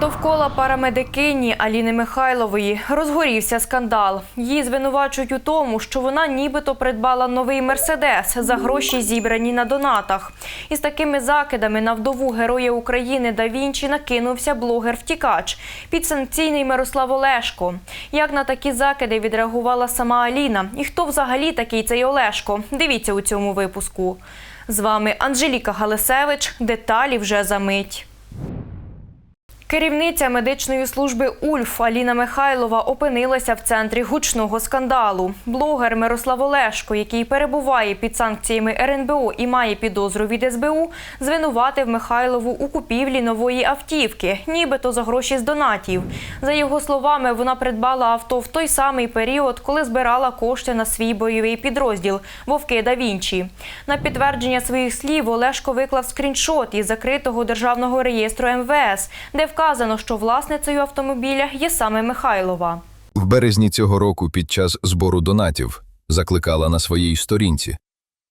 Довкола парамедикині Аліни Михайлової розгорівся скандал. Її звинувачують у тому, що вона нібито придбала новий мерседес за гроші, зібрані на донатах. Із такими закидами на вдову героя України да Вінчі накинувся блогер-втікач, підсанкційний Мирослав Олешко. Як на такі закиди відреагувала сама Аліна? І хто взагалі такий цей Олешко? Дивіться у цьому випуску. З вами Анжеліка Галисевич. Деталі вже за мить. Керівниця медичної служби УЛЬФ Аліна Михайлова опинилася в центрі гучного скандалу. Блогер Мирослав Олешко, який перебуває під санкціями РНБО і має підозру від СБУ, звинуватив Михайлову у купівлі нової автівки, нібито за гроші з донатів. За його словами, вона придбала авто в той самий період, коли збирала кошти на свій бойовий підрозділ Вовки да Вінчі. На підтвердження своїх слів Олешко виклав скріншот із закритого державного реєстру МВС, де вказано, що власницею автомобіля є саме Михайлова. В березні цього року під час збору донатів закликала на своїй сторінці.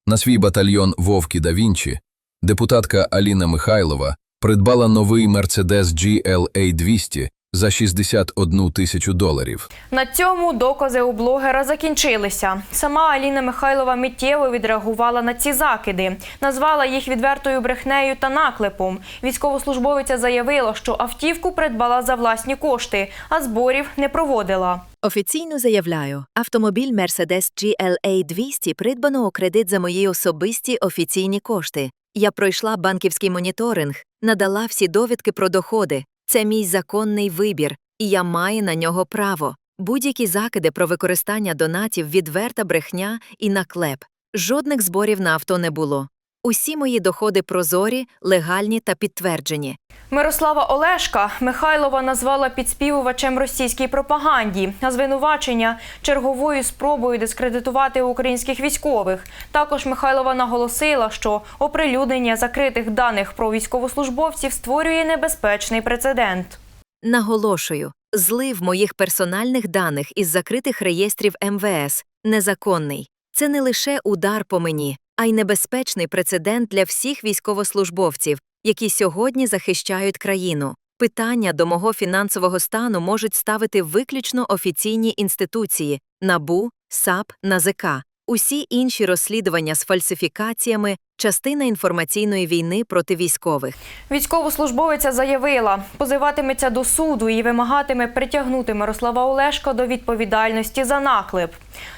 На свій батальйон Вовки да Вінчі депутатка Аліна Михайлова придбала новий Mercedes GLA 200 за 61 тисячу доларів. На цьому докази у блогера закінчилися. Сама Аліна Михайлова миттєво відреагувала на ці закиди, назвала їх відвертою брехнею та наклепом. Військовослужбовиця заявила, що автівку придбала за власні кошти, а зборів не проводила. Офіційно заявляю, автомобіль Mercedes GLA 200 придбано у кредит за мої особисті офіційні кошти. Я пройшла банківський моніторинг, надала всі довідки про доходи. Це мій законний вибір, і я маю на нього право. Будь-які закиди про використання донатів відверта брехня і наклеп. Жодних зборів на авто не було. Усі мої доходи прозорі, легальні та підтверджені. Мирослава Олешка Михайлова назвала підспівувачем російській пропаганді, а звинувачення черговою спробою дискредитувати українських військових. Також Михайлова наголосила, що оприлюднення закритих даних про військовослужбовців створює небезпечний прецедент. Наголошую, злив моїх персональних даних із закритих реєстрів МВС незаконний. Це не лише удар по мені, а й небезпечний прецедент для всіх військовослужбовців, які сьогодні захищають країну. Питання до мого фінансового стану можуть ставити виключно офіційні інституції НАБУ, САП, НАЗК. Усі інші розслідування з фальсифікаціями частина інформаційної війни проти військових. Військовослужбовиця заявила, позиватиметься до суду і вимагатиме притягнути Мирослава Олешка до відповідальності за наклеп.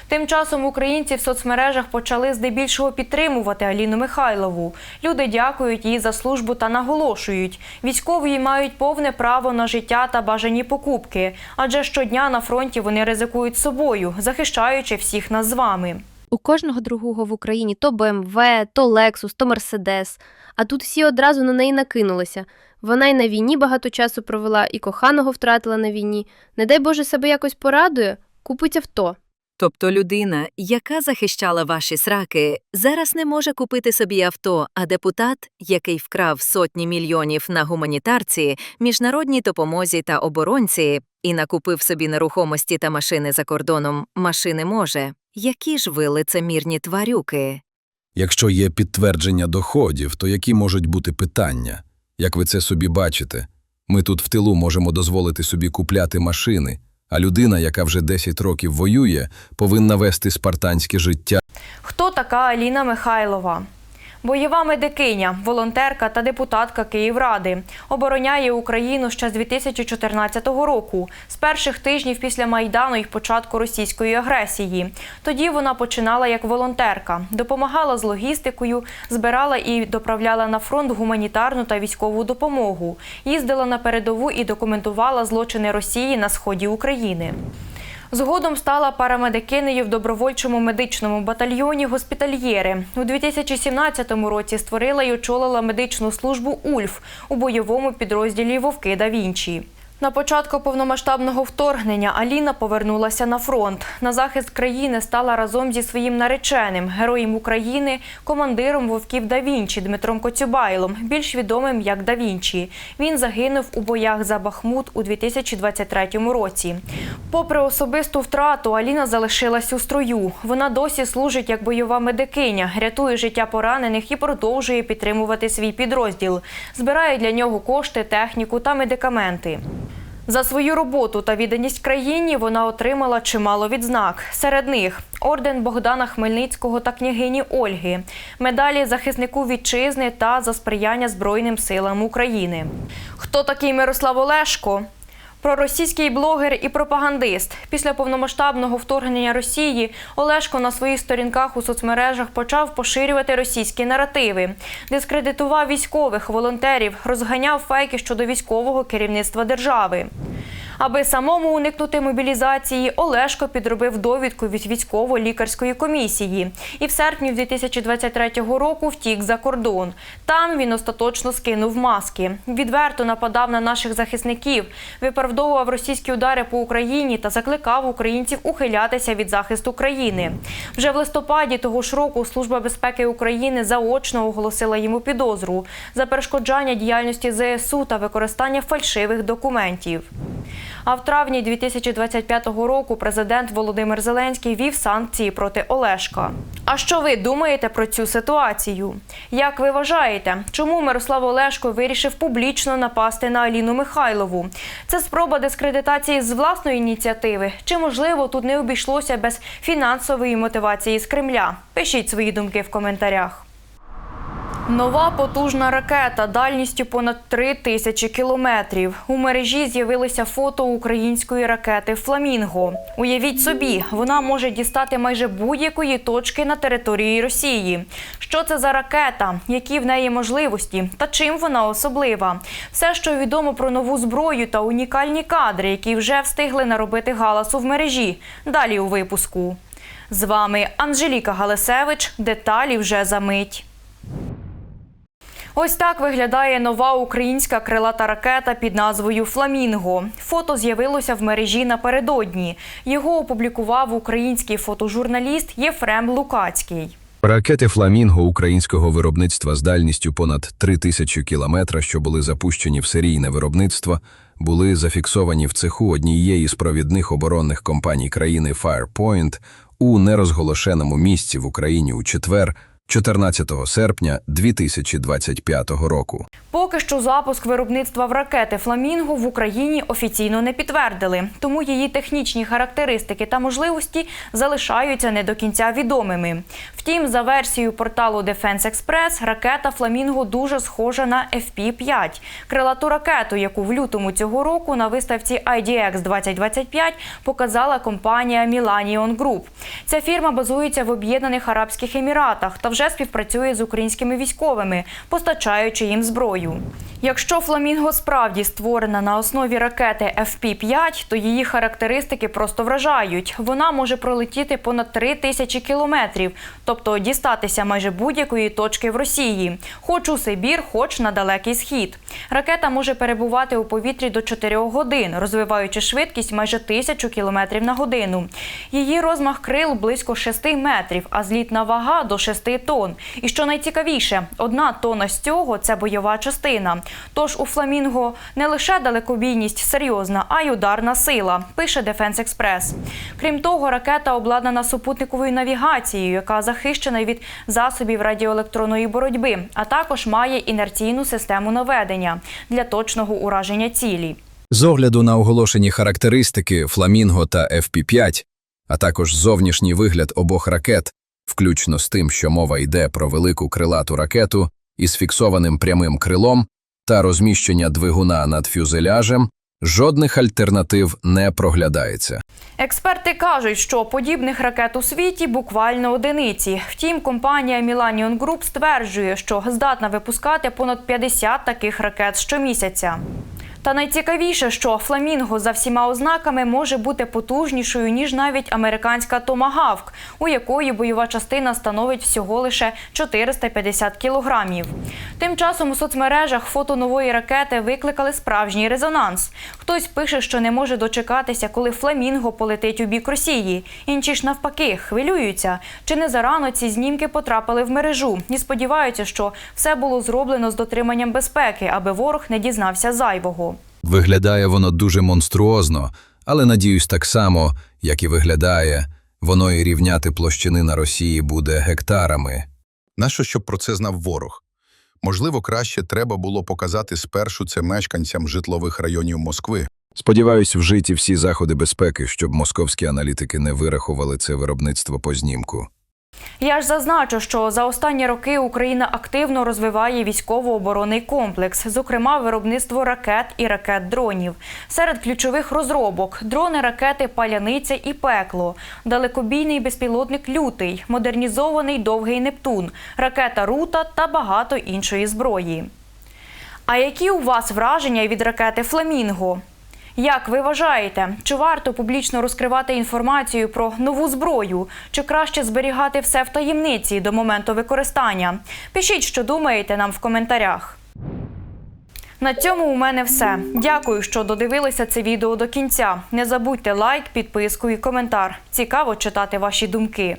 Тим часом українці в соцмережах почали здебільшого підтримувати Аліну Михайлову. Люди дякують їй за службу та наголошують, військові мають повне право на життя та бажані покупки, адже щодня на фронті вони ризикують собою, захищаючи всіх нас з вами. У кожного другого в Україні то БМВ, то Лексус, то Мерседес. А тут всі одразу на неї накинулися. Вона й на війні багато часу провела, і коханого втратила на війні. Не дай Боже себе якось порадує, купить авто. Тобто людина, яка захищала ваші сраки, зараз не може купити собі авто, а депутат, який вкрав сотні мільйонів на гуманітарці, міжнародній допомозі та оборонці і накупив собі нерухомості та машини за кордоном, машини може. Які ж ви лицемірні тварюки? Якщо є підтвердження доходів, то які можуть бути питання? Як ви це собі бачите? Ми тут в тилу можемо дозволити собі купляти машини, а людина, яка вже 10 років воює, повинна вести спартанське життя. Хто така Аліна Михайлова? Бойова медикиня, волонтерка та депутатка Київради обороняє Україну ще з 2014 року, з перших тижнів після майдану і початку російської агресії. Тоді вона починала як волонтерка, допомагала з логістикою, збирала і доправляла на фронт гуманітарну та військову допомогу, їздила на передову і документувала злочини Росії на сході України. Згодом стала парамедикинею в добровольчому медичному батальйоні госпітальєри. У 2017 році створила й очолила медичну службу УЛЬФ у бойовому підрозділі Вовки да Вінчі. На початку повномасштабного вторгнення Аліна повернулася на фронт. На захист країни стала разом зі своїм нареченим, героєм України, командиром вовків Да Вінчі Дмитром Коцюбайлом, більш відомим як Да Вінчі. Він загинув у боях за Бахмут у 2023 році. Попри особисту втрату, Аліна залишилась у строю. Вона досі служить як бойова медикиня, рятує життя поранених і продовжує підтримувати свій підрозділ. Збирає для нього кошти, техніку та медикаменти. За свою роботу та відданість країні вона отримала чимало відзнак. Серед них орден Богдана Хмельницького та княгині Ольги, медалі захиснику вітчизни та за сприяння Збройним силам України. Хто такий Мирослав Олешко? Проросійський блогер і пропагандист. Після повномасштабного вторгнення Росії Олешко на своїх сторінках у соцмережах почав поширювати російські наративи, дискредитував військових, волонтерів, розганяв фейки щодо військового керівництва держави. Аби самому уникнути мобілізації, Олешко підробив довідку від військово-лікарської комісії і в серпні 2023 року втік за кордон. Там він остаточно скинув маски. Відверто нападав на наших захисників, виправдовував російські удари по Україні та закликав українців ухилятися від захисту країни. Вже в листопаді того ж року Служба безпеки України заочно оголосила йому підозру за перешкоджання діяльності ЗСУ та використання фальшивих документів. А в травні 2025 року президент Володимир Зеленський вів санкції проти Олешка. А що ви думаєте про цю ситуацію? Як ви вважаєте, чому Мирослав Олешко вирішив публічно напасти на Аліну Михайлову? Це спроба дискредитації з власної ініціативи? Чи можливо тут не обійшлося без фінансової мотивації з Кремля? Пишіть свої думки в коментарях. Нова потужна ракета дальністю понад 3 тисячі кілометрів. У мережі з'явилися фото української ракети Фламінго. Уявіть собі, вона може дістати майже будь-якої точки на території Росії. Що це за ракета? Які в неї можливості? Та чим вона особлива? Все, що відомо про нову зброю та унікальні кадри, які вже встигли наробити галасу в мережі. Далі у випуску. З вами Анжеліка Галасевич. Деталі вже за мить. Ось так виглядає нова українська крилата ракета під назвою Фламінго. Фото з'явилося в мережі напередодні. Його опублікував український фотожурналіст Єфрем Лукацький. Ракети «Фламінго» українського виробництва з дальністю понад 3 тисячі кілометра, що були запущені в серійне виробництво, були зафіксовані в цеху однієї з провідних оборонних компаній країни Firepoint у нерозголошеному місці в Україні у четвер, 14 серпня 2025 року. Поки що запуск виробництва в ракети Фламінго в Україні офіційно не підтвердили, тому її технічні характеристики та можливості залишаються не до кінця відомими. Втім, за версією порталу Defense Express, ракета Фламінго дуже схожа на FP-5 – крилату ракету, яку в лютому цього року на виставці IDX 2025 показала компанія Millennium Group. Ця фірма базується в Об'єднаних Арабських Еміратах та вже співпрацює з українськими військовими, постачаючи їм зброю. Якщо Фламінго справді створена на основі ракети FP-5, то її характеристики просто вражають. Вона може пролетіти понад 3 тисячі кілометрів, тобто дістатися майже будь-якої точки в Росії, хоч у Сибір, хоч на далекий схід. Ракета може перебувати у повітрі до 4 годин, розвиваючи швидкість майже тисячу кілометрів на годину. Її розмах крил близько 6 метрів, а злітна вага до 6 тонн. І що найцікавіше, одна тонна з цього це бойова частина. Тож у Фламінго не лише далекобійність серйозна, а й ударна сила, пише Defense Express. Крім того, ракета обладнана супутниковою навігацією, яка захищена від засобів радіоелектронної боротьби, а також має інерційну систему наведення для точного ураження цілі. З огляду на оголошені характеристики Фламінго та FP-5, а також зовнішній вигляд обох ракет, включно з тим, що мова йде про велику крилату ракету із фіксованим прямим крилом та розміщення двигуна над фюзеляжем, жодних альтернатив не проглядається. Експерти кажуть, що подібних ракет у світі буквально одиниці. Втім, компанія Millennium Group стверджує, що здатна випускати понад 50 таких ракет щомісяця. Та найцікавіше, що фламінго за всіма ознаками може бути потужнішою ніж навіть американська томагавк, у якої бойова частина становить всього лише 450 кілограмів. Тим часом у соцмережах фото нової ракети викликали справжній резонанс. Хтось пише, що не може дочекатися, коли фламінго полетить у бік Росії. Інші ж навпаки хвилюються. Чи не зарано ці знімки потрапили в мережу і сподіваються, що все було зроблено з дотриманням безпеки, аби ворог не дізнався зайвого. Виглядає воно дуже монструозно, але надіюсь, так само, як і виглядає, воно і рівняти площини на Росії буде гектарами. Нащо, щоб про це знав ворог? Можливо, краще треба було показати спершу це мешканцям житлових районів Москви. Сподіваюсь, вжиті всі заходи безпеки, щоб московські аналітики не вирахували це виробництво по знімку. Я ж зазначу, що за останні роки Україна активно розвиває військово-оборонний комплекс, зокрема виробництво ракет і ракет-дронів. Серед ключових розробок дрони, ракети Паляниця і Пекло, далекобійний безпілотник Лютий, модернізований довгий Нептун, ракета Рута та багато іншої зброї. А які у вас враження від ракети Фламінго? Як ви вважаєте, чи варто публічно розкривати інформацію про нову зброю, чи краще зберігати все в таємниці до моменту використання? Пишіть, що думаєте нам в коментарях. На цьому у мене все. Дякую, що додивилися це відео до кінця. Не забудьте лайк, підписку і коментар. Цікаво читати ваші думки.